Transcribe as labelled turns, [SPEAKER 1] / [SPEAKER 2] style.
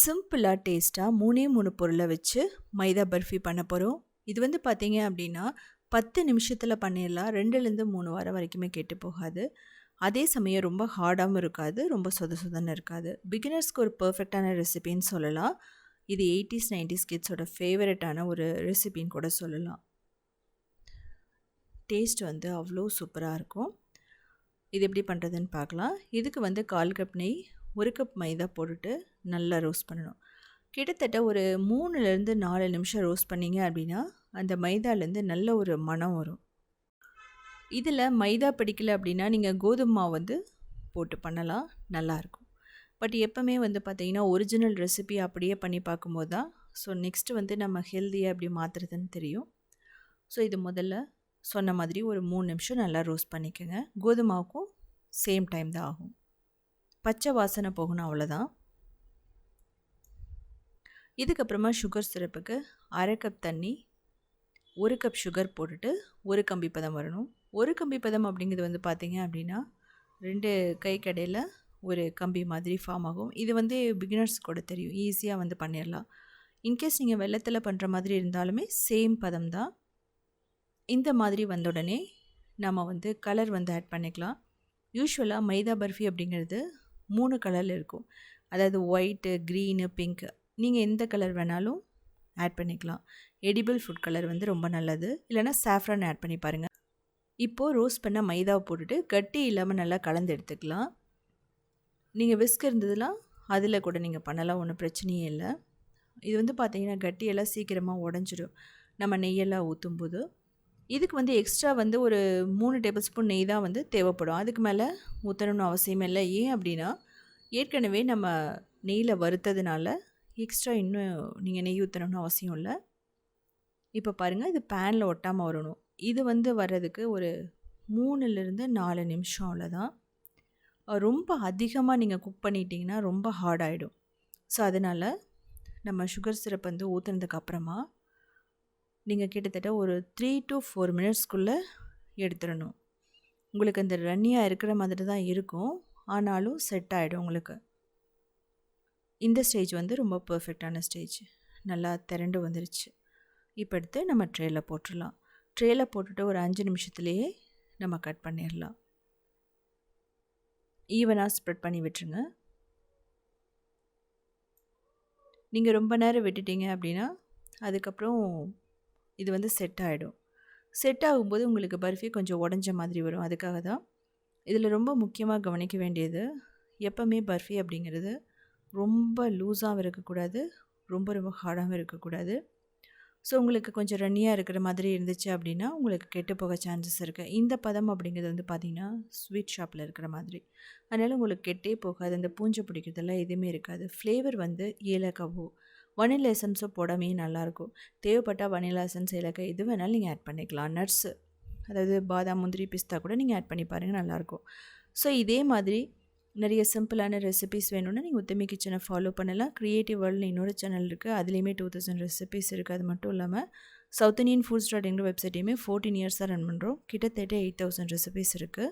[SPEAKER 1] சிம்பிளாக டேஸ்ட்டாக மூணே மூணு பொருளை வச்சு மைதா பர்ஃபி பண்ண போகிறோம் இது வந்து பார்த்திங்க அப்படின்னா பத்து நிமிஷத்தில் பண்ணிடலாம். ரெண்டுலேருந்து மூணு வாரம் வரைக்குமே கெட்டு போகாது. அதே சமயம் ரொம்ப ஹார்டாகவும் இருக்காது ரொம்ப சொத சொதன்னு இருக்காது. பிகினர்ஸ்க்கு ஒரு பர்ஃபெக்டான ரெசிபின்னு சொல்லலாம். இது எயிட்டிஸ் நைன்டிஸ் கிட்ஸோட ஃபேவரட்டான ஒரு ரெசிபின்னு கூட சொல்லலாம். டேஸ்ட் வந்து அவ்வளோ சூப்பராக இருக்கும். இது எப்படி பண்ணுறதுன்னு பார்க்கலாம் இதுக்கு வந்து கால் கப் நெய் ஒரு கப் மைதா போட்டுட்டு நல்லா ரோஸ்ட் பண்ணணும். கிட்டத்தட்ட ஒரு மூணுலேருந்து நாலு நிமிஷம் ரோஸ்ட் பண்ணிங்க அப்படின்னா அந்த மைதாலேருந்து நல்ல ஒரு மனம் வரும். இதில் மைதா பிடிக்கல அப்படின்னா நீங்கள் கோதுமை மாவு வந்து போட்டு பண்ணலாம். நல்லாயிருக்கும் பட் எப்போவுமே வந்து பார்த்திங்கன்னா ஒரிஜினல் ரெசிபி அப்படியே பண்ணி பார்க்கும்போது தான் ஸோ நெக்ஸ்ட்டு வந்து நம்ம ஹெல்த்தியாக எப்படி மாற்றுறதுன்னு தெரியும். ஸோ இது முதல்ல சொன்ன மாதிரி ஒரு மூணு நிமிஷம் நல்லா ரோஸ்ட் பண்ணிக்கோங்க. கோதுமாவுக்கும் சேம் டைம் தான் ஆகும். பச்சை வாசனை போகணும் அவ்வளோதான். இதுக்கப்புறமா சுகர் சிரப்புக்கு அரை கப் தண்ணி ஒரு கப் சுகர் போட்டுட்டு ஒரு கம்பி பதம் வரணும். ஒரு கம்பி பதம் அப்படிங்கிறது வந்து பார்த்திங்க அப்படின்னா ரெண்டு கை கடையில் ஒரு கம்பி மாதிரி ஃபார்ம் ஆகும். இது வந்து பிகினர்ஸ் கூட தெரியும். ஈஸியாக வந்து பண்ணிடலாம் இன்கேஸ் நீங்கள் வெள்ளத்தில் பண்ணுற மாதிரி இருந்தாலுமே சேம் பதம் தான். இந்த மாதிரி வந்த உடனே நம்ம வந்து கலர் வந்து ஆட் பண்ணிக்கலாம். யூஸ்வலாக மைதா பர்ஃபி அப்படிங்கிறது மூணு கலரில் இருக்கும். அதாவது ஒயிட்டு க்ரீனு பிங்க்கு நீங்கள் எந்த கலர் வேணாலும் ஆட் பண்ணிக்கலாம். எடிபிள் ஃபுட் கலர் வந்து ரொம்ப நல்லது. இல்லைனா சாஃப்ரான் ஆட் பண்ணி பாருங்கள் இப்போது ரோஸ்ட் பண்ண மைதாவை போட்டுட்டு கட்டி இல்லாமல் நல்லா கலந்து எடுத்துக்கலாம். நீங்கள் விஸ்க் இருந்ததுலாம் அதில் கூட நீங்கள் பண்ணலாம் ஒன்றும் பிரச்சனையே இல்லை. இது வந்து பார்த்திங்கன்னா கட்டியெல்லாம் சீக்கிரமாக உடஞ்சிடும் நம்ம நெய்யெல்லாம் ஊற்றும்போது இதுக்கு வந்து எக்ஸ்ட்ரா வந்து ஒரு மூணு டேபிள் ஸ்பூன் நெய் தான் வந்து தேவைப்படும். அதுக்கு மேலே ஊற்றணும்னு அவசியம் இல்லை. ஏன் அப்படின்னா ஏற்கனவே நம்ம நெய்யில் வறுத்ததுனால எக்ஸ்ட்ரா இன்னும் நீங்கள் நெய் ஊற்றணும்னு அவசியம் இல்லை. இப்போ பாருங்கள் இது பேனில் ஒட்டாமல் வரணும். இது வந்து வர்றதுக்கு ஒரு மூணுலேருந்து நாலு நிமிஷம் அவ்வளோதான் ரொம்ப அதிகமாக நீங்கள் குக் பண்ணிட்டீங்கன்னா ரொம்ப ஹார்ட் ஆகிடும் ஸோ அதனால் நம்ம சுகர் சிரப் வந்து ஊற்றுனதுக்கு அப்புறமா நீங்கள் கிட்டத்தட்ட ஒரு த்ரீ டு ஃபோர் மினிட்ஸ்க்குள்ளே எடுத்துடணும். உங்களுக்கு அந்த ரன்னியாக இருக்கிற மாதிரி தான் இருக்கும். ஆனாலும் செட் ஆகிடும் உங்களுக்கு. இந்த ஸ்டேஜ் வந்து ரொம்ப பர்ஃபெக்டான ஸ்டேஜ் நல்லா திரண்டு வந்துருச்சு. இப்போ எடுத்து நம்ம ட்ரேயில் போட்டுடலாம். ட்ரேயில் போட்டுட்டு ஒரு அஞ்சு நிமிஷத்துலேயே நம்ம கட் பண்ணிடலாம். ஈவனாக ஸ்ப்ரெட் பண்ணி விட்டுருங்க. நீங்கள் ரொம்ப நேரம் விட்டுட்டீங்க அப்படின்னா அதுக்கப்புறம் இது வந்து செட் ஆகிடும் செட் ஆகும்போது உங்களுக்கு பர்ஃபி கொஞ்சம் உடஞ்ச மாதிரி வரும். அதுக்காக தான் இதில் ரொம்ப முக்கியமாக கவனிக்க வேண்டியது எப்போவுமே பர்ஃபி அப்படிங்கிறது ரொம்ப லூஸாகவும் இருக்கக்கூடாது ரொம்ப ரொம்ப ஹார்டாகவும் இருக்கக்கூடாது. ஸோ உங்களுக்கு கொஞ்சம் ரன்னியாக இருக்கிற மாதிரி இருந்துச்சு அப்படின்னா உங்களுக்கு கெட்டு போக சான்சஸ் இருக்குது இந்த பதம் அப்படிங்கிறது வந்து பார்த்திங்கன்னா ஸ்வீட் ஷாப்பில் இருக்கிற மாதிரி. அதனால் உங்களுக்கு கெட்டே போகாது. அந்த பூஞ்சை பிடிக்கிறதெல்லாம் எதுவுமே இருக்காது. ஃப்ளேவர் வந்து ஏலக்காவோ வனிலா எசன்ஸோ போடாமே நல்லாயிருக்கும் தேவைப்பட்டால் வனிலா எசன்ஸ் இலக்கை எது வேணாலும் நீங்கள் ஆட் பண்ணிக்கலாம். நட்ஸு அதாவது பாதாம் முந்திரி பிஸ்தா கூட நீங்கள் ஆட் பண்ணி பாருங்கள் நல்லாயிருக்கும் ஸோ இதே மாதிரி நிறைய சிம்பிளான ரெசிபிஸ் வேணும்னா நீங்கள் உத்தமி கிச்சனை ஃபாலோ பண்ணலாம். க்ரியேட்டிவ் வேர்ல்டு இன்னொரு சேனல் இருக்குது அதுலேயுமே டூ தௌசண்ட் ரெசிபிஸ் இருக்குது அது மட்டும் இல்லாமல் சவுத் இண்டியன் ஃபுட்ஸ் டாட் எங்கிற வெப்சைட்டையுமே ஃபோர்டீன் இயர்ஸாக ரன் பண்ணுறோம் கிட்டத்தட்ட எயிட் தௌசண்ட் ரெசிபிஸ் இருக்குது